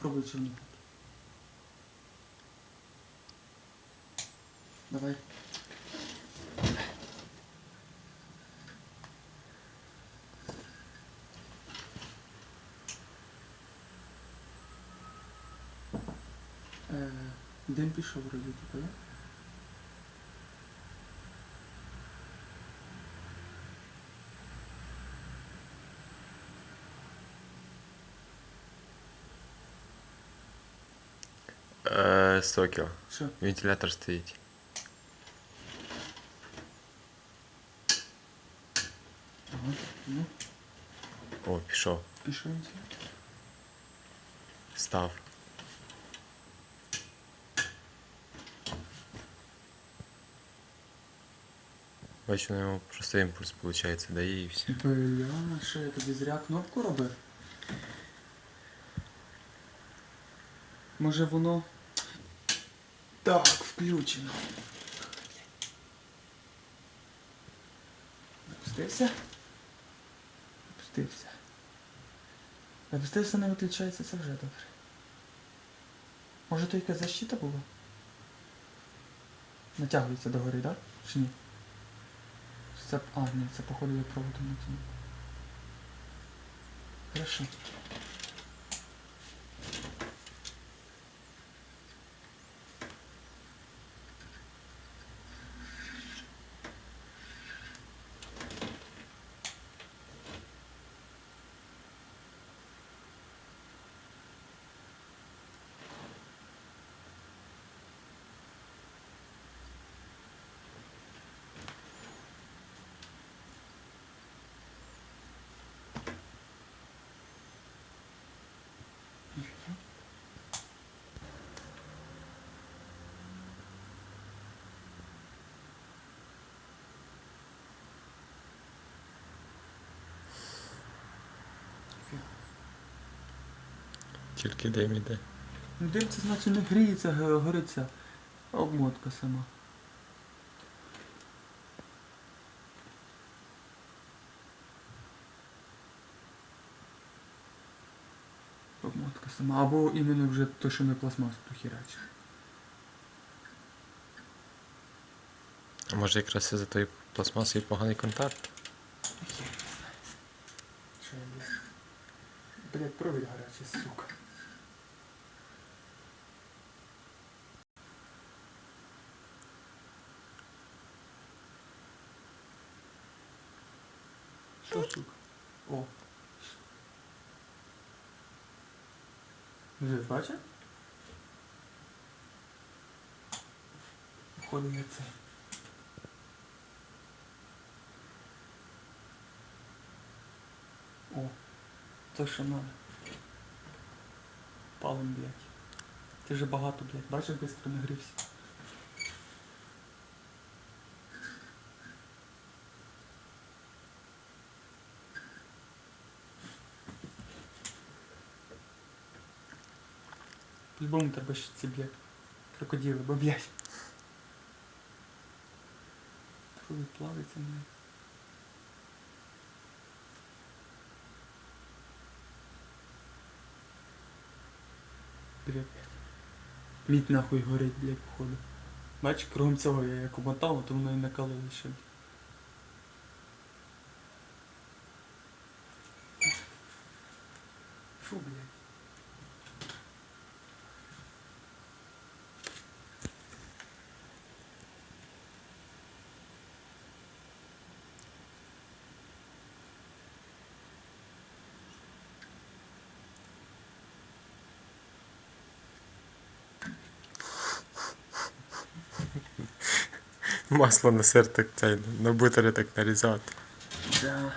Пробуй чернуху. Давай. Дым дим пішов робити, типу, Е, Сокіл. Що? Вентилятор стоїть. Ага, ну, О, пішов. пішов він. Став. Бачу, на ньому просто імпульс виходить, дає і все. Бля, що я тобі зря кнопку робив? Може воно. Так, включено. Запустився? Запустився. Запустився, не виключається, це вже добре. Може то якась защита була? Натягується догори, так? Чи ні? Це... А, ні, це походу я проводу натягнув. Хорошо. Тільки дим іде. Ну дим це значить не гріється, гориться. Обмотка сама. Обмотка сама. Або іменно вже то, що ми пластмасу херачимо. А може якраз із-за тої пластмаси і поганий контакт? Хер не знає. Що я? Блядь, провід гарячий, сука. Що, сука? О. Вже бачиш? Походу не це. О, то що надо. Палим, блядь. Ти вже багато, блядь. Бачиш, швидко нагрівся. По-любому треба ще ці, блядь. Крокодили, бо, блядь. Трохи плавиться, блядь. Блядь. Мідь нахуй горить, блядь, походу. Бач, кругом цього я як умотав, то воно і накалило ще. Фу, блядь. Масло на сир так цей, на бутері так нарізати. Да.